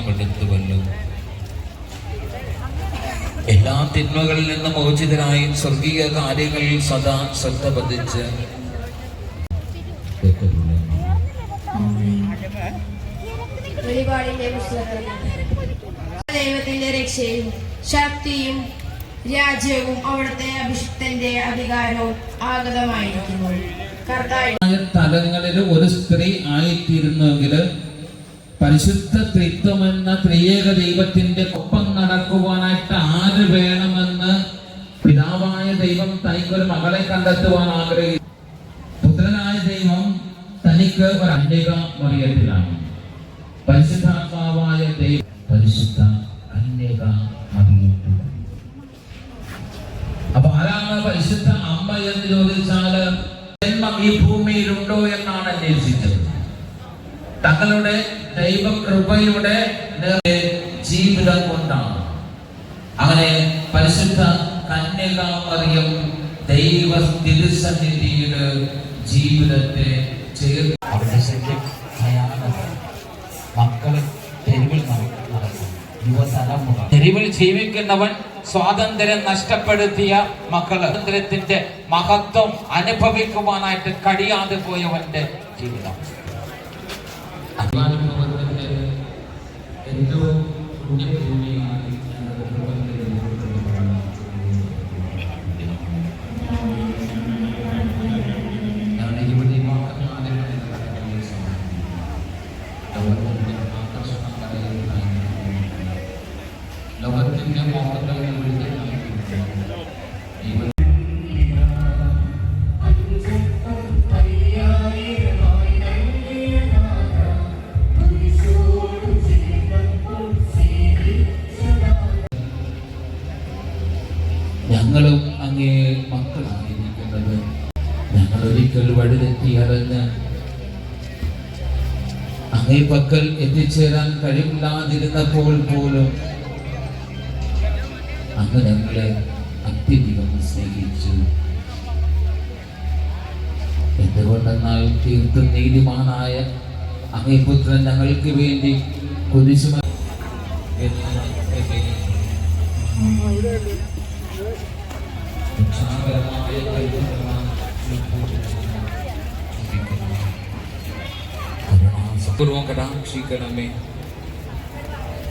ശരണമെടുത്തുവല്ലോ എല്ലാ തിന്മകളിൽ നിന്നും മോചിതരായി സ്വർഗീയ കാര്യങ്ങളിൽ സദാ ശ്രദ്ധ പതിച്ച് ദൈവത്തിന്റെ രക്ഷയും ശക്തിയും രാജ്യവും അവിടുത്തെ അഭിഷിക്തന്റെ അധികാരവും ആഗതമായിരിക്കുന്നു. കർത്താവ് തലങ്ങളിൽ ഒരു സ്ത്രീ ആയിത്തീരുന്നെങ്കിൽ പരിശുദ്ധ ത്രിത്വം എന്ന ത്രിയേക ദൈവത്തിന്റെ ഒപ്പം നടക്കുവാനായിട്ട് ആര് വേണമെന്ന് പിതാവായ ദൈവം തനിക്കൊരു മകളെ കണ്ടെത്തുവാൻ ആഗ്രഹിച്ചു പുത്രനായ ദൈവം തനിക്ക് ഒരു അന്യക മറിയത്തിലാണ്. പരിശുദ്ധാത്മാവായ ദൈവം പരിശുദ്ധ അന്യക മറിയത്തിൽ അപ്പൊ ആരാണ് പരിശുദ്ധ അമ്മ എന്ന് ചോദിച്ചാൽ ജന്മം ഈ ഭൂമിയിലുണ്ടോ എന്നാണ് അന്വേഷിച്ചത്. തങ്ങളുടെ ദൈവകൃപയുടെ ജീവിതം കൊണ്ടാണ്. അങ്ങനെ പരിശുദ്ധ കന്യകാമറിയം ദൈവ തിരുസന്നിധിയുടെ ജീവിതത്തെ മക്കൾ യുവതലമുറ. തെരുവിൽ ജീവിക്കുന്നവൻ സ്വാതന്ത്ര്യം നഷ്ടപ്പെടുത്തിയ മക്കൾ. സ്വാതന്ത്ര്യത്തിന്റെ മഹത്വം അനുഭവിക്കുവാനായിട്ട് കഴിയാതെ പോയവന്റെ ജീവിതം. അഭിമാനത്തിന്റെ ഏറ്റവും പുണ്യഭൂമിയാണ് ഞങ്ങളുടെ കുടുംബത്തിലെ ഞങ്ങളുടെ ഞങ്ങളും അങ്ങേ മക്കളായിരിക്കുന്നത്. ഞങ്ങൾ ഒരിക്കൽ വഴിതെറ്റി അറിഞ്ഞ് അങ്ങേ പക്കൽ എത്തിച്ചേരാൻ കഴിവില്ലാതിരുന്നപ്പോൾ പോലും അങ്ങ് ഞങ്ങളെ അത്യധികം സ്നേഹിച്ചു. എന്തുകൊണ്ടെന്നാൽ തീർത്തും നീതിമാനായ അങ്ങേ പുത്രൻ ഞങ്ങൾക്ക് വേണ്ടി കുരിശുമ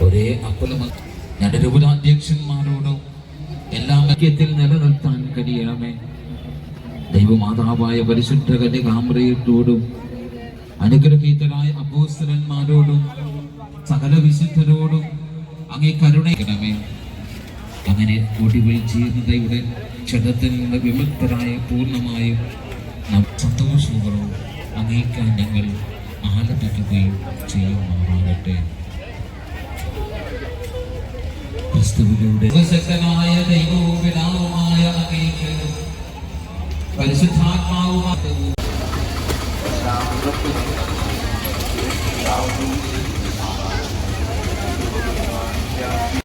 ഒരേ അപ്പുലമ ഞങ്ങളുടെ എല്ലാ ഐക്യത്തിൽ നിലനിർത്താൻ കഴിയണമേ. ദൈവമാതാവായ പരിശുദ്ധ കന്യകാമ്രയത്തോടും അനുഗ്രഹീതരായ അപ്പോസ്തലന്മാരോടും സകല വിശുദ്ധരോടും അങ്ങേ കരുണയ്ക്കണമേ അങ്ങനെ ഒടുവിൽ ജീർണതയുടെ ക്ഷതത്തിൽ നിന്ന് വിമുക്തരായ പൂർണമായും നാം സന്തോഷപൂർവം അങ്ങേക്കാൻ ഞങ്ങൾ ആലപിക്കുകയും ചെയ്യുമാറാകട്ടെ ക്രിസ്തുവിലൂടെ സർവശക്തനായ ദൈവവും പിതാവുമായ അങ്ങേക്ക് പരിശുദ്ധാത്മാവുമായി